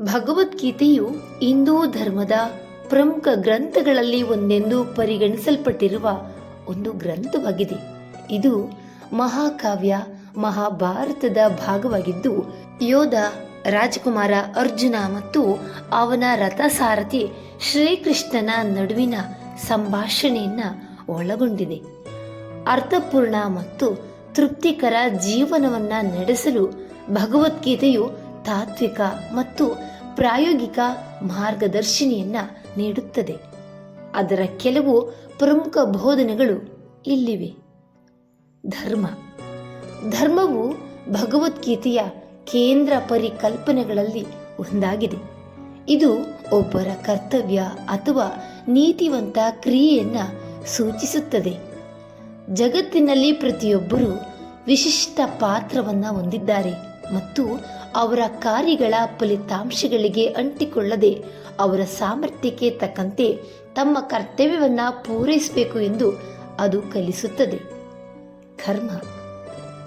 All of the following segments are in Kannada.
ಭಗವದ್ಗೀತೆಯು ಹಿಂದೂ ಧರ್ಮದ ಪ್ರಮುಖ ಗ್ರಂಥಗಳಲ್ಲಿ ಒಂದೆಂದು ಪರಿಗಣಿಸಲ್ಪಟ್ಟಿರುವ ಒಂದು ಗ್ರಂಥವಾಗಿದೆ. ಇದು ಮಹಾಕಾವ್ಯ, ಮಹಾಭಾರತದ ಭಾಗವಾಗಿದ್ದು, ಯೋಧ, ರಾಜಕುಮಾರ ಅರ್ಜುನ ಮತ್ತು ಅವನ ರಥಸಾರಥಿ ಶ್ರೀಕೃಷ್ಣನ ನಡುವಿನ ಸಂಭಾಷಣೆಯನ್ನ ಒಳಗೊಂಡಿದೆ. ಅರ್ಥಪೂರ್ಣ ಮತ್ತು ತೃಪ್ತಿಕರ ಜೀವನವನ್ನ ನಡೆಸಲು ಭಗವದ್ಗೀತೆಯು ತಾತ್ವಿಕ ಮತ್ತು ಪ್ರಾಯೋಗಿಕ ಮಾರ್ಗದರ್ಶಿನಿಯನ್ನ ನೀಡುತ್ತದೆ. ಅದರ ಕೆಲವು ಪ್ರಮುಖ ಬೋಧನೆಗಳು ಇಲ್ಲಿವೆ. ಧರ್ಮ. ಧರ್ಮವು ಭಗವದ್ಗೀತೆಯ ಕೇಂದ್ರ ಪರಿಕಲ್ಪನೆಗಳಲ್ಲಿ ಒಂದಾಗಿದೆ. ಇದು ಒಬ್ಬರ ಕರ್ತವ್ಯ ಅಥವಾ ನೀತಿವಂತ ಕ್ರಿಯೆಯನ್ನು ಸೂಚಿಸುತ್ತದೆ. ಜಗತ್ತಿನಲ್ಲಿ ಪ್ರತಿಯೊಬ್ಬರು ವಿಶಿಷ್ಟ ಪಾತ್ರವನ್ನು ಹೊಂದಿದ್ದಾರೆ ಮತ್ತು ಅವರ ಕಾರ್ಯಗಳ ಫಲಿತಾಂಶಗಳಿಗೆ ಅಂಟಿಕೊಳ್ಳದೆ ಅವರ ಸಾಮರ್ಥ್ಯಕ್ಕೆ ತಕ್ಕಂತೆ ತಮ್ಮ ಕರ್ತವ್ಯವನ್ನು ಪೂರೈಸಬೇಕು ಎಂದು ಅದು ಕಲಿಸುತ್ತದೆ. ಕರ್ಮ.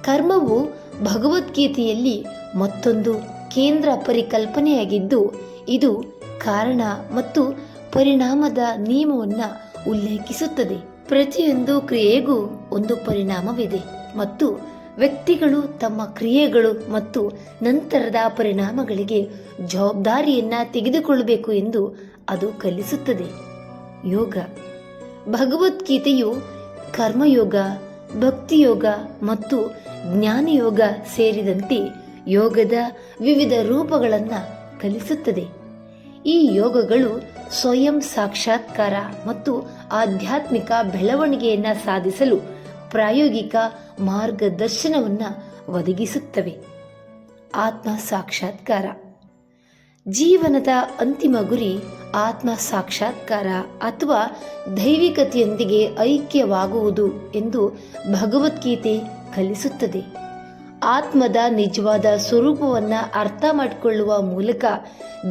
ಕರ್ಮವು ಭಗವದ್ಗೀತೆಯಲ್ಲಿ ಮತ್ತೊಂದು ಕೇಂದ್ರ ಪರಿಕಲ್ಪನೆಯಾಗಿದ್ದು, ಇದು ಕಾರಣ ಮತ್ತು ಪರಿಣಾಮದ ನಿಯಮವನ್ನು ಉಲ್ಲೇಖಿಸುತ್ತದೆ. ಪ್ರತಿಯೊಂದು ಕ್ರಿಯೆಗೂ ಒಂದು ಪರಿಣಾಮವಿದೆ ಮತ್ತು ವ್ಯಕ್ತಿಗಳು ತಮ್ಮ ಕ್ರಿಯೆಗಳು ಮತ್ತು ನಂತರದ ಪರಿಣಾಮಗಳಿಗೆ ಜವಾಬ್ದಾರಿಯನ್ನ ತೆಗೆದುಕೊಳ್ಳಬೇಕು ಎಂದು ಅದು ಕಲಿಸುತ್ತದೆ. ಯೋಗ. ಭಗವದ್ಗೀತೆಯು ಕರ್ಮಯೋಗ, ಭಕ್ತಿಯೋಗ ಮತ್ತು ಜ್ಞಾನಯೋಗ ಸೇರಿದಂತೆ ಯೋಗದ ವಿವಿಧ ರೂಪಗಳನ್ನು ಕಲಿಸುತ್ತದೆ. ಈ ಯೋಗಗಳು ಸ್ವಯಂ ಸಾಕ್ಷಾತ್ಕಾರ ಮತ್ತು ಆಧ್ಯಾತ್ಮಿಕ ಬೆಳವಣಿಗೆಯನ್ನು ಸಾಧಿಸಲು ಪ್ರಾಯೋಗಿಕ ಮಾರ್ಗದರ್ಶನವನ್ನು ಒದಗಿಸುತ್ತವೆ. ಆತ್ಮ ಸಾಕ್ಷಾತ್ಕಾರ. ಜೀವನದ ಅಂತಿಮ ಗುರಿ ಆತ್ಮ ಸಾಕ್ಷಾತ್ಕಾರ ಅಥವಾ ದೈವಿಕತೆಯೊಂದಿಗೆ ಐಕ್ಯವಾಗುವುದು ಎಂದು ಭಗವದ್ಗೀತೆ ಕಲಿಸುತ್ತದೆ. ಆತ್ಮದ ನಿಜವಾದ ಸ್ವರೂಪವನ್ನು ಅರ್ಥ ಮಾಡಿಕೊಳ್ಳುವ ಮೂಲಕ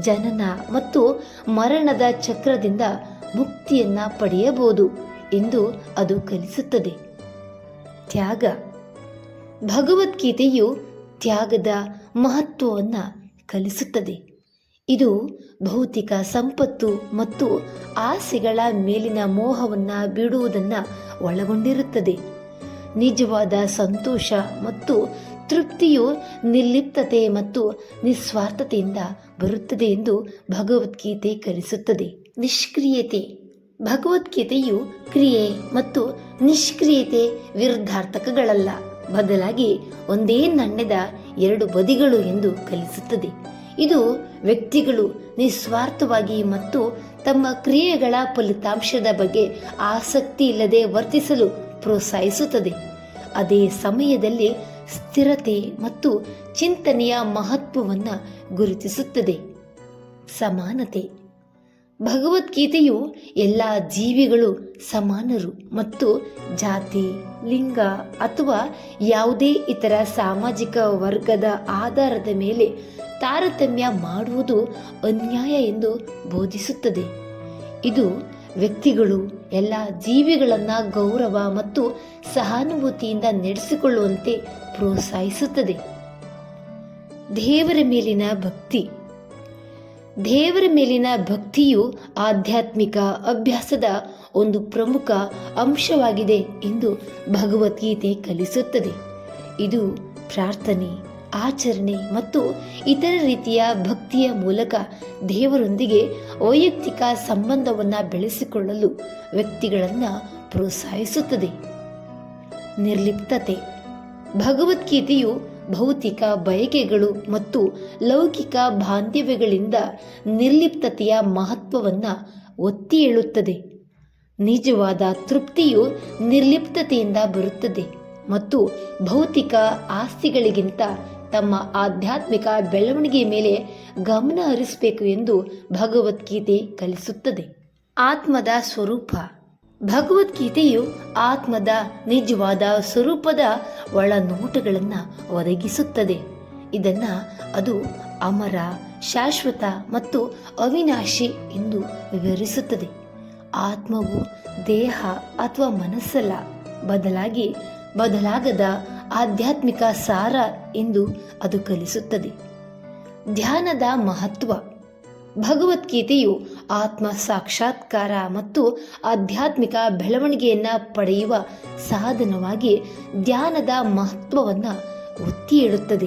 ಜನನ ಮತ್ತು ಮರಣದ ಚಕ್ರದಿಂದ ಮುಕ್ತಿಯನ್ನ ಪಡೆಯಬಹುದು ಎಂದು ಅದು ಕಲಿಸುತ್ತದೆ. ತ್ಯಾಗ. ಭಗವದ್ಗೀತೆಯು ತ್ಯಾಗದ ಮಹತ್ವವನ್ನು ಕಲಿಸುತ್ತದೆ. ಇದು ಭೌತಿಕ ಸಂಪತ್ತು ಮತ್ತು ಆಸೆಗಳ ಮೇಲಿನ ಮೋಹವನ್ನು ಬಿಡುವುದನ್ನು ಒಳಗೊಂಡಿರುತ್ತದೆ. ನಿಜವಾದ ಸಂತೋಷ ಮತ್ತು ತೃಪ್ತಿಯು ನಿರ್ಲಿಪ್ತತೆ ಮತ್ತು ನಿಸ್ವಾರ್ಥತೆಯಿಂದ ಬರುತ್ತದೆ ಎಂದು ಭಗವದ್ಗೀತೆ ಕಲಿಸುತ್ತದೆ. ನಿಷ್ಕ್ರಿಯತೆ. ಭಗವದ್ಗೀತೆಯು ಕ್ರಿಯೆ ಮತ್ತು ನಿಷ್ಕ್ರಿಯತೆ ವಿರುದ್ಧಾರ್ಥಕಗಳಲ್ಲ. ಬದಲಾಗಿ ಒಂದೇ ನಾಣ್ಯದ ಎರಡು ಬದಿಗಳು ಎಂದು ಕಲಿಸುತ್ತದೆ. ಇದು ವ್ಯಕ್ತಿಗಳು ನಿಸ್ವಾರ್ಥವಾಗಿ ಮತ್ತು ತಮ್ಮ ಕ್ರಿಯೆಗಳ ಫಲಿತಾಂಶದ ಬಗ್ಗೆ ಆಸಕ್ತಿ ಇಲ್ಲದೆ ವರ್ತಿಸಲು ಪ್ರೋತ್ಸಾಹಿಸುತ್ತದೆ. ಅದೇ ಸಮಯದಲ್ಲಿ ಸ್ಥಿರತೆ ಮತ್ತು ಚಿಂತನೆಯ ಮಹತ್ವವನ್ನು ಗುರುತಿಸುತ್ತದೆ. ಸಮಾನತೆ. ಭಗವದ್ಗೀತೆಯು ಎಲ್ಲ ಜೀವಿಗಳು ಸಮಾನರು ಮತ್ತು ಜಾತಿ, ಲಿಂಗ ಅಥವಾ ಯಾವುದೇ ಇತರ ಸಾಮಾಜಿಕ ವರ್ಗದ ಆಧಾರದ ಮೇಲೆ ತಾರತಮ್ಯ ಮಾಡುವುದು ಅನ್ಯಾಯ ಎಂದು ಬೋಧಿಸುತ್ತದೆ. ಇದು ವ್ಯಕ್ತಿಗಳು ಎಲ್ಲ ಜೀವಿಗಳನ್ನು ಗೌರವ ಮತ್ತು ಸಹಾನುಭೂತಿಯಿಂದ ನಡೆಸಿಕೊಳ್ಳುವಂತೆ ಪ್ರೋತ್ಸಾಹಿಸುತ್ತದೆ. ದೇವರ ಮೇಲಿನ ಭಕ್ತಿ ದೇವರ ಮೇಲಿನ ಭಕ್ತಿಯು ಆಧ್ಯಾತ್ಮಿಕ ಅಭ್ಯಾಸದ ಒಂದು ಪ್ರಮುಖ ಅಂಶವಾಗಿದೆ ಎಂದು ಭಗವದ್ಗೀತೆ ಕಲಿಸುತ್ತದೆ. ಇದು ಪ್ರಾರ್ಥನೆ, ಆಚರಣೆ ಮತ್ತು ಇತರ ರೀತಿಯ ಭಕ್ತಿಯ ಮೂಲಕ ದೇವರೊಂದಿಗೆ ವೈಯಕ್ತಿಕ ಸಂಬಂಧವನ್ನು ಬೆಳೆಸಿಕೊಳ್ಳಲು ವ್ಯಕ್ತಿಗಳನ್ನು ಪ್ರೋತ್ಸಾಹಿಸುತ್ತದೆ. ನಿರ್ಲಿಪ್ತತೆ. ಭಗವದ್ಗೀತೆಯು ಭೌತಿಕ ಬಯಕೆಗಳು ಮತ್ತು ಲೌಕಿಕ ಬಾಂಧವ್ಯಗಳಿಂದ ನಿರ್ಲಿಪ್ತತೆಯ ಮಹತ್ವವನ್ನು ಒತ್ತಿ ಹೇಳುತ್ತದೆ. ನಿಜವಾದ ತೃಪ್ತಿಯು ನಿರ್ಲಿಪ್ತತೆಯಿಂದ ಬರುತ್ತದೆ ಮತ್ತು ಭೌತಿಕ ಆಸ್ತಿಗಳಿಗಿಂತ ತಮ್ಮ ಆಧ್ಯಾತ್ಮಿಕ ಬೆಳವಣಿಗೆಯ ಮೇಲೆ ಗಮನ ಹರಿಸಬೇಕು ಎಂದು ಭಗವದ್ಗೀತೆ ಕಲಿಸುತ್ತದೆ. ಆತ್ಮದ ಸ್ವರೂಪ. ಭಗವದ್ಗೀತೆಯು ಆತ್ಮದ ನಿಜವಾದ ಸ್ವರೂಪದ ಒಳನೋಟಗಳನ್ನು ಒದಗಿಸುತ್ತದೆ. ಇದನ್ನ ಅದು ಅಮರ, ಶಾಶ್ವತ ಮತ್ತು ಅವಿನಾಶಿ ಎಂದು ವಿವರಿಸುತ್ತದೆ. ಆತ್ಮವು ದೇಹ ಅಥವಾ ಮನಸ್ಸಲ್ಲ, ಬದಲಾಗಿ ಬದಲಾಗದ ಆಧ್ಯಾತ್ಮಿಕ ಸಾರ ಎಂದು ಅದು ಕಲಿಸುತ್ತದೆ. ಧ್ಯಾನದ ಮಹತ್ವ ಭಗವದ್ಗೀತೆಯು ಆತ್ಮ ಸಾಕ್ಷಾತ್ಕಾರ ಮತ್ತು ಆಧ್ಯಾತ್ಮಿಕ ಬೆಳವಣಿಗೆಯನ್ನು ಪಡೆಯುವ ಸಾಧನವಾಗಿ ಧ್ಯಾನದ ಮಹತ್ವವನ್ನು ಒತ್ತಿ ಹೇಳುತ್ತದೆ.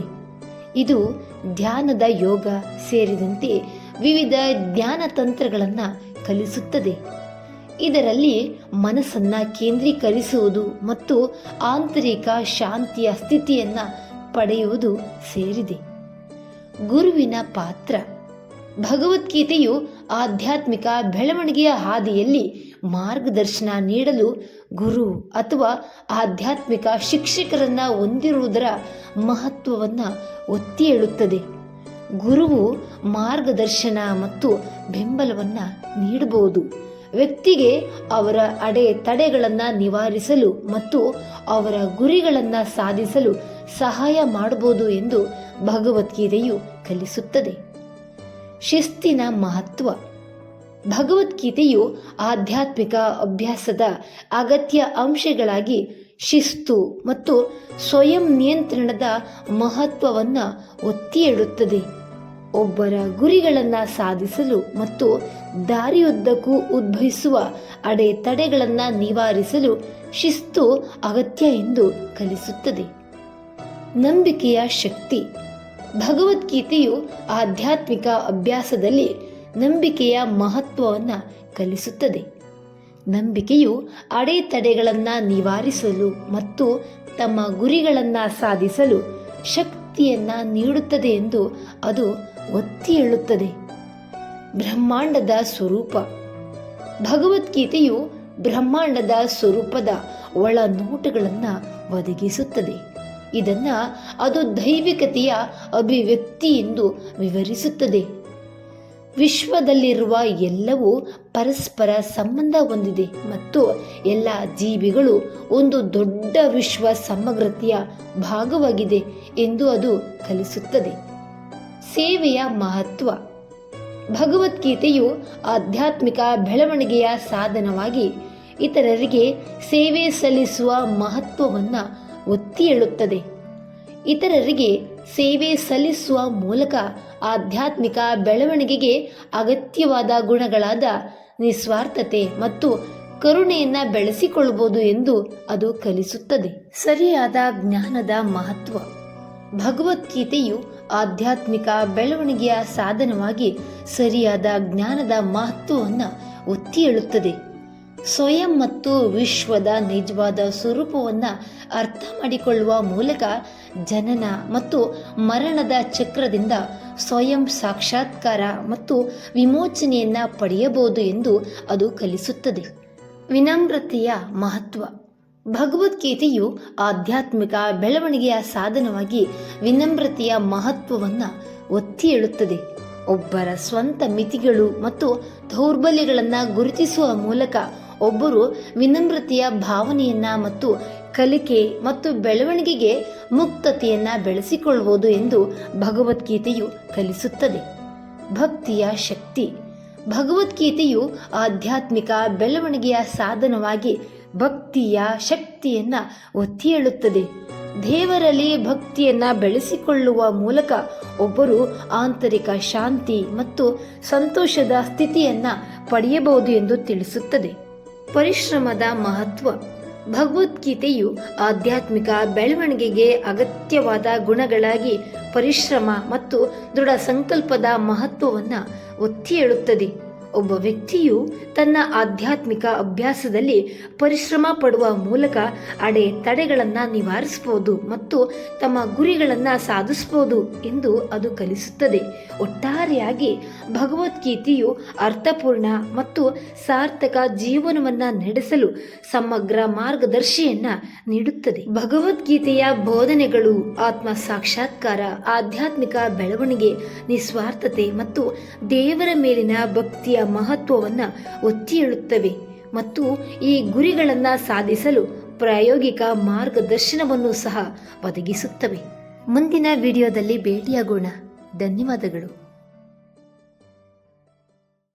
ಇದು ಧ್ಯಾನದ ಯೋಗ ಸೇರಿದಂತೆ ವಿವಿಧ ಜ್ಞಾನ ತಂತ್ರಗಳನ್ನು ಕಲಿಸುತ್ತದೆ. ಇದರಲ್ಲಿ ಮನಸ್ಸನ್ನು ಕೇಂದ್ರೀಕರಿಸುವುದು ಮತ್ತು ಆಂತರಿಕ ಶಾಂತಿಯ ಸ್ಥಿತಿಯನ್ನು ಪಡೆಯುವುದು ಸೇರಿದೆ. ಗುರುವಿನ ಪಾತ್ರ ಭಗವದ್ಗೀತೆಯು ಆಧ್ಯಾತ್ಮಿಕ ಬೆಳವಣಿಗೆಯ ಹಾದಿಯಲ್ಲಿ ಮಾರ್ಗದರ್ಶನ ನೀಡಲು ಗುರು ಅಥವಾ ಆಧ್ಯಾತ್ಮಿಕ ಶಿಕ್ಷಕರನ್ನು ಹೊಂದಿರುವುದರ ಮಹತ್ವವನ್ನು ಒತ್ತಿ ಹೇಳುತ್ತದೆ. ಗುರುವು ಮಾರ್ಗದರ್ಶನ ಮತ್ತು ಬೆಂಬಲವನ್ನು ನೀಡಬಹುದು. ವ್ಯಕ್ತಿಗೆ ಅವರ ಅಡೆ ತಡೆಗಳನ್ನು ನಿವಾರಿಸಲು ಮತ್ತು ಅವರ ಗುರಿಗಳನ್ನು ಸಾಧಿಸಲು ಸಹಾಯ ಮಾಡಬಹುದು ಎಂದು ಭಗವದ್ಗೀತೆಯು ಕಲಿಸುತ್ತದೆ. ಶಿಸ್ತಿನ ಮಹತ್ವ. ಭಗವದ್ಗೀತೆಯು ಆಧ್ಯಾತ್ಮಿಕ ಅಭ್ಯಾಸದ ಅಗತ್ಯ ಅಂಶಗಳಾಗಿ ಶಿಸ್ತು ಮತ್ತು ಸ್ವಯಂ ನಿಯಂತ್ರಣದ ಮಹತ್ವವನ್ನು ಒತ್ತಿ ಹೇಳುತ್ತದೆ ಒಬ್ಬರ ಗುರಿಗಳನ್ನು ಸಾಧಿಸಲು ಮತ್ತು ದಾರಿಯುದ್ದಕ್ಕೂ ಉದ್ಭವಿಸುವ ಅಡೆತಡೆಗಳನ್ನು ನಿವಾರಿಸಲು ಶಿಸ್ತು ಅಗತ್ಯ ಎಂದು ಕಲಿಸುತ್ತದೆ. ನಂಬಿಕೆಯ ಶಕ್ತಿ. ಭಗವದ್ಗೀತೆಯು ಆಧ್ಯಾತ್ಮಿಕ ಅಭ್ಯಾಸದಲ್ಲಿ ನಂಬಿಕೆಯ ಮಹತ್ವವನ್ನು ಕಲಿಸುತ್ತದೆ. ನಂಬಿಕೆಯು ಅಡೆತಡೆಗಳನ್ನು ನಿವಾರಿಸಲು ಮತ್ತು ತಮ್ಮ ಗುರಿಗಳನ್ನು ಸಾಧಿಸಲು ಶಕ್ತಿಯನ್ನು ನೀಡುತ್ತದೆ ಎಂದು ಅದು ಒತ್ತಿ ಹೇಳುತ್ತದೆ. ಬ್ರಹ್ಮಾಂಡದ ಸ್ವರೂಪ. ಭಗವದ್ಗೀತೆಯು ಬ್ರಹ್ಮಾಂಡದ ಸ್ವರೂಪದ ಒಳನೋಟಗಳನ್ನು ಒದಗಿಸುತ್ತದೆ. ಇದನ್ನ ಅದು ದೈವಿಕತೆಯ ಅಭಿವ್ಯಕ್ತಿ ಎಂದು ವಿವರಿಸುತ್ತದೆ. ವಿಶ್ವದಲ್ಲಿರುವ ಎಲ್ಲವೂ ಪರಸ್ಪರ ಸಂಬಂಧ ಹೊಂದಿದೆ ಮತ್ತು ಎಲ್ಲ ಜೀವಿಗಳು ಒಂದು ದೊಡ್ಡ ವಿಶ್ವ ಸಮಗ್ರತೆಯ ಭಾಗವಾಗಿದೆ ಎಂದು ಅದು ಕಲಿಸುತ್ತದೆ. ಸೇವೆಯ ಮಹತ್ವ. ಭಗವದ್ಗೀತೆಯು ಆಧ್ಯಾತ್ಮಿಕ ಬೆಳವಣಿಗೆಯ ಸಾಧನವಾಗಿ ಇತರರಿಗೆ ಸೇವೆ ಸಲ್ಲಿಸುವ ಮಹತ್ವವನ್ನು ಒತ್ತಿ ಹೇಳುತ್ತದೆ. ಇತರರಿಗೆ ಸೇವೆ ಸಲ್ಲಿಸುವ ಮೂಲಕ ಆಧ್ಯಾತ್ಮಿಕ ಬೆಳವಣಿಗೆಗೆ ಅಗತ್ಯವಾದ ಗುಣಗಳಾದ ನಿಸ್ವಾರ್ಥತೆ ಮತ್ತು ಕರುಣೆಯನ್ನ ಬೆಳೆಸಿಕೊಳ್ಳಬಹುದು ಎಂದು ಅದು ಕಲಿಸುತ್ತದೆ. ಸರಿಯಾದ ಜ್ಞಾನದ ಮಹತ್ವ. ಭಗವದ್ಗೀತೆಯು ಆಧ್ಯಾತ್ಮಿಕ ಬೆಳವಣಿಗೆಯ ಸಾಧನವಾಗಿ ಸರಿಯಾದ ಜ್ಞಾನದ ಮಹತ್ವವನ್ನು ಒತ್ತಿ ಹೇಳುತ್ತದೆ. ಸ್ವಯಂ ಮತ್ತು ವಿಶ್ವದ ನಿಜವಾದ ಸ್ವರೂಪವನ್ನು ಅರ್ಥ ಮಾಡಿಕೊಳ್ಳುವ ಮೂಲಕ ಜನನ ಮತ್ತು ಮರಣದ ಚಕ್ರದಿಂದ ಸ್ವಯಂ ಸಾಕ್ಷಾತ್ಕಾರ ಮತ್ತು ವಿಮೋಚನೆಯನ್ನು ಪಡೆಯಬಹುದು ಎಂದು ಅದು ಕಲಿಸುತ್ತದೆ. ವಿನಮ್ರತೆಯ ಮಹತ್ವ. ಭಗವದ್ಗೀತೆಯು ಆಧ್ಯಾತ್ಮಿಕ ಬೆಳವಣಿಗೆಯ ಸಾಧನವಾಗಿ ವಿನಮ್ರತೆಯ ಮಹತ್ವವನ್ನು ಒತ್ತಿ ಹೇಳುತ್ತದೆ. ಒಬ್ಬರ ಸ್ವಂತ ಮಿತಿಗಳು ಮತ್ತು ದೌರ್ಬಲ್ಯಗಳನ್ನು ಗುರುತಿಸುವ ಮೂಲಕ ಒಬ್ಬರು ವಿನಮ್ರತೆಯ ಭಾವನೆಯನ್ನ ಮತ್ತು ಕಲಿಕೆ ಮತ್ತು ಬೆಳವಣಿಗೆಗೆ ಮುಕ್ತತೆಯನ್ನ ಬೆಳೆಸಿಕೊಳ್ಳಬಹುದು ಎಂದು ಭಗವದ್ಗೀತೆಯು ಕಲಿಸುತ್ತದೆ. ಭಕ್ತಿಯ ಶಕ್ತಿ. ಭಗವದ್ಗೀತೆಯು ಆಧ್ಯಾತ್ಮಿಕ ಬೆಳವಣಿಗೆಯ ಸಾಧನವಾಗಿ ಭಕ್ತಿಯ ಶಕ್ತಿಯನ್ನ ಒತ್ತಿ ಹೇಳುತ್ತದೆ. ದೇವರಲ್ಲಿ ಭಕ್ತಿಯನ್ನ ಬೆಳೆಸಿಕೊಳ್ಳುವ ಮೂಲಕ ಒಬ್ಬರು ಆಂತರಿಕ ಶಾಂತಿ ಮತ್ತು ಸಂತೋಷದ ಸ್ಥಿತಿಯನ್ನ ಪಡೆಯಬಹುದು ಎಂದು ತಿಳಿಸುತ್ತದೆ. ಪರಿಶ್ರಮದ ಮಹತ್ವ. ಭಗವದ್ಗೀತೆಯು ಆಧ್ಯಾತ್ಮಿಕ ಬೆಳವಣಿಗೆಗೆ ಅಗತ್ಯವಾದ ಗುಣಗಳಾಗಿ ಪರಿಶ್ರಮ ಮತ್ತು ದೃಢ ಸಂಕಲ್ಪದ ಮಹತ್ವವನ್ನು ಒತ್ತಿ ಹೇಳುತ್ತದೆ. ಒಬ್ಬ ವ್ಯಕ್ತಿಯು ತನ್ನ ಆಧ್ಯಾತ್ಮಿಕ ಅಭ್ಯಾಸದಲ್ಲಿ ಪರಿಶ್ರಮ ಪಡುವ ಮೂಲಕ ಅಡೆ ತಡೆಗಳನ್ನು ನಿವಾರಿಸಬಹುದು ಮತ್ತು ತಮ್ಮ ಗುರಿಗಳನ್ನು ಸಾಧಿಸಬಹುದು ಎಂದು ಅದು ಕಲಿಸುತ್ತದೆ. ಒಟ್ಟಾರೆಯಾಗಿ ಭಗವದ್ಗೀತೆಯು ಅರ್ಥಪೂರ್ಣ ಮತ್ತು ಸಾರ್ಥಕ ಜೀವನವನ್ನು ನಡೆಸಲು ಸಮಗ್ರ ಮಾರ್ಗದರ್ಶಿಯನ್ನ ನೀಡುತ್ತದೆ. ಭಗವದ್ಗೀತೆಯ ಬೋಧನೆಗಳು ಆತ್ಮ ಸಾಕ್ಷಾತ್ಕಾರ, ಆಧ್ಯಾತ್ಮಿಕ ಬೆಳವಣಿಗೆ, ನಿಸ್ವಾರ್ಥತೆ ಮತ್ತು ದೇವರ ಮೇಲಿನ ಭಕ್ತಿಯ ಮಹತ್ವವನ್ನು ಒತ್ತಿ ಹೇಳುತ್ತವೆ ಮತ್ತು ಈ ಗುರಿಗಳನ್ನು ಸಾಧಿಸಲು ಪ್ರಾಯೋಗಿಕ ಮಾರ್ಗದರ್ಶನವನ್ನು ಸಹ ಒದಗಿಸುತ್ತವೆ. ಮುಂದಿನ ವಿಡಿಯೋದಲ್ಲಿ ಭೇಟಿಯಾಗೋಣ. ಧನ್ಯವಾದಗಳು.